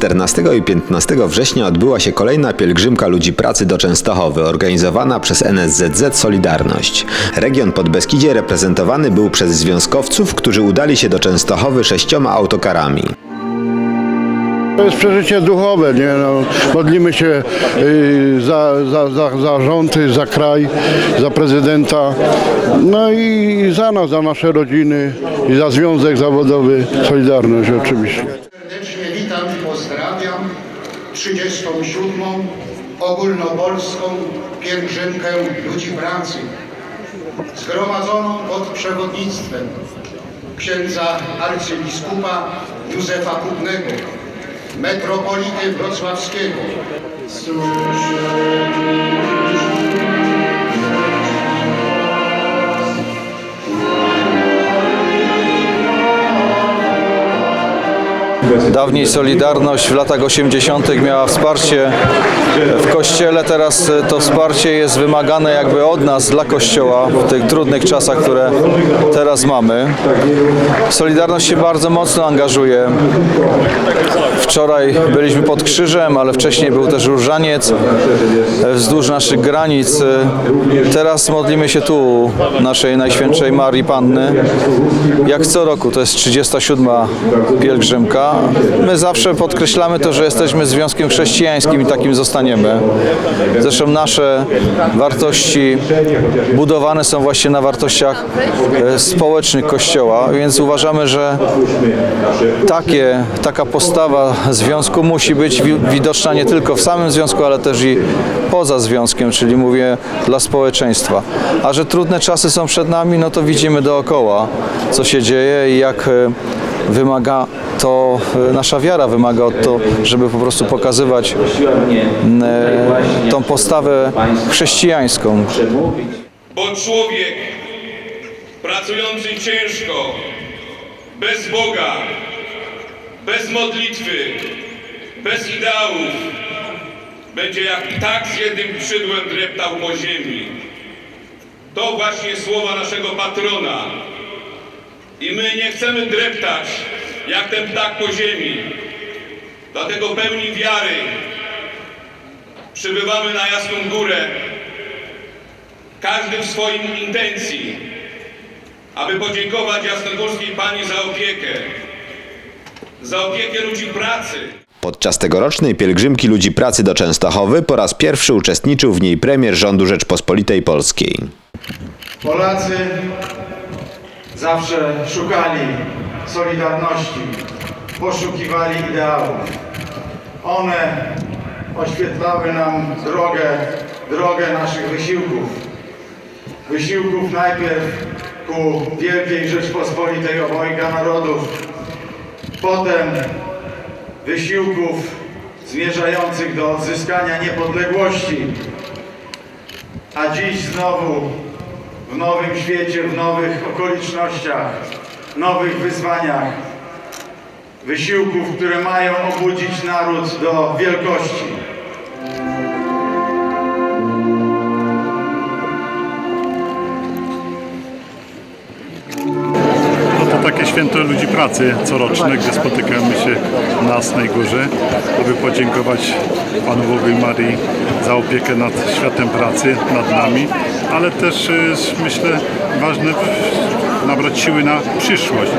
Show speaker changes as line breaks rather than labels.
14 i 15 września odbyła się kolejna pielgrzymka ludzi pracy do Częstochowy, organizowana przez NSZZ Solidarność. Region Podbeskidzie reprezentowany był przez związkowców, którzy udali się do Częstochowy sześcioma autokarami.
To jest przeżycie duchowe, nie? No, modlimy się y, za, za, za, za rząd, za kraj, za prezydenta, no i za nas, za nasze rodziny i za Związek Zawodowy Solidarność oczywiście.
37. ogólnopolską pielgrzymkę ludzi pracy zgromadzoną pod przewodnictwem księdza arcybiskupa Józefa Kubnego, metropolity wrocławskiego.
Dawniej Solidarność w latach 80. miała wsparcie w Kościele, teraz to wsparcie jest wymagane jakby od nas dla Kościoła w tych trudnych czasach, które teraz mamy. Solidarność się bardzo mocno angażuje. Wczoraj byliśmy pod krzyżem, ale wcześniej był też różaniec wzdłuż naszych granic. Teraz modlimy się tu naszej Najświętszej Marii Panny. Jak co roku, to jest 37. pielgrzymka. My zawsze podkreślamy to, że jesteśmy związkiem chrześcijańskim i takim zostaniemy. Zresztą nasze wartości budowane są właśnie na wartościach e, społecznych Kościoła, więc uważamy, że takie, taka postawa związku musi być wi- widoczna nie tylko w samym związku, ale też i poza związkiem, czyli mówię dla społeczeństwa. A że trudne czasy są przed nami, no to widzimy dookoła, co się dzieje i jak e, wymaga to, e, nasza wiara wymaga od to, żeby po prostu pokazywać e, tą postawę chrześcijańską.
Bo człowiek pracujący ciężko, bez Boga, bez modlitwy, bez ideałów, będzie jak ptak z jednym skrzydłem dreptał po ziemi. To właśnie słowa naszego patrona. I my nie chcemy dreptać jak ten ptak po ziemi. Dlatego pełni wiary przybywamy na Jasną Górę każdy w swoim intencji, aby podziękować Jasnogórskiej Pani za opiekę, za opiekę ludzi pracy.
Podczas tegorocznej pielgrzymki ludzi pracy do Częstochowy po raz pierwszy uczestniczył w niej premier rządu Rzeczpospolitej Polskiej.
Polacy zawsze szukali solidarności, poszukiwali ideałów. One oświetlały nam drogę, drogę naszych wysiłków. Wysiłków najpierw ku Wielkiej Rzeczpospolitej obojga narodów, potem wysiłków zmierzających do odzyskania niepodległości, a dziś znowu w nowym świecie, w nowych okolicznościach, nowych wyzwaniach, wysiłków, które mają obudzić naród do wielkości.
No to takie święto ludzi pracy coroczne, gdzie spotykamy się na Jasnej Górze, aby podziękować Panu Bogu i Marii za opiekę nad światem pracy, nad nami, ale też y, myślę ważne nabrać siły na przyszłość.